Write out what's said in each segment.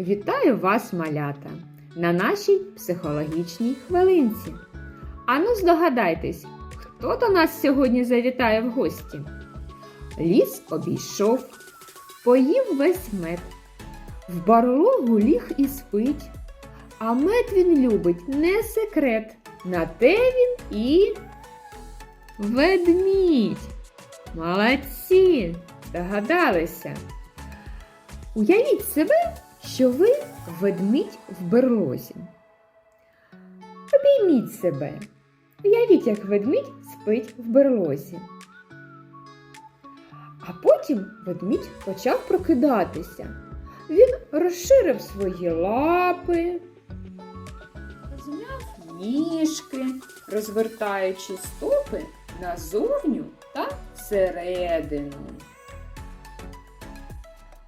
Вітаю вас, малята, на нашій психологічній хвилинці. Ану, здогадайтесь, хто до нас сьогодні завітає в гості? Ліс обійшов, поїв весь мед, в барлогу ліг і спить. А мед він любить не секрет. На те він і ведмідь. Молодці! Догадалися. Уявіть себе, що ви ведмідь в берлозі. Обійміть себе. Уявіть, як ведмідь спить в берлозі. А потім ведмідь почав прокидатися. Він розширив свої лапи, змяв ніжки, розвертаючи стопи назовню та всередину.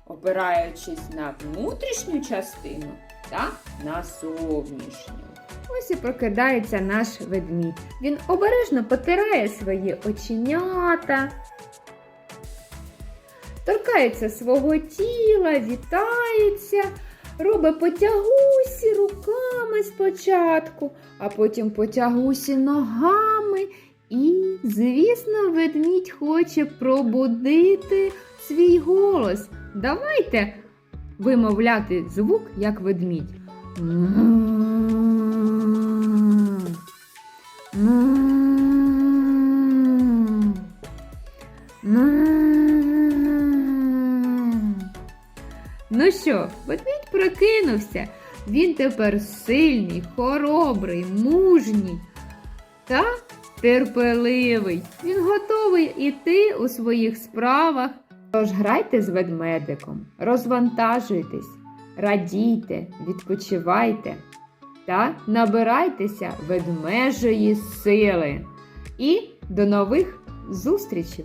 Опираючись на внутрішню частину та на зовнішню. Ось і прокидається наш ведмідь. Він обережно потирає свої оченята, торкається свого тіла, вітається, робить потягусі руками спочатку, а потім потягусі ногами. І, звісно, ведмідь хоче пробудити свій голос. Давайте вимовляти звук як ведмідь. Ну що, ведмідь прокинувся. Він тепер сильний, хоробрий, мужній та терпеливий. Він готовий іти у своїх справах. Тож грайте з ведмедиком, розвантажуйтесь, радійте, відпочивайте та набирайтеся ведмежої сили. І до нових зустрічей!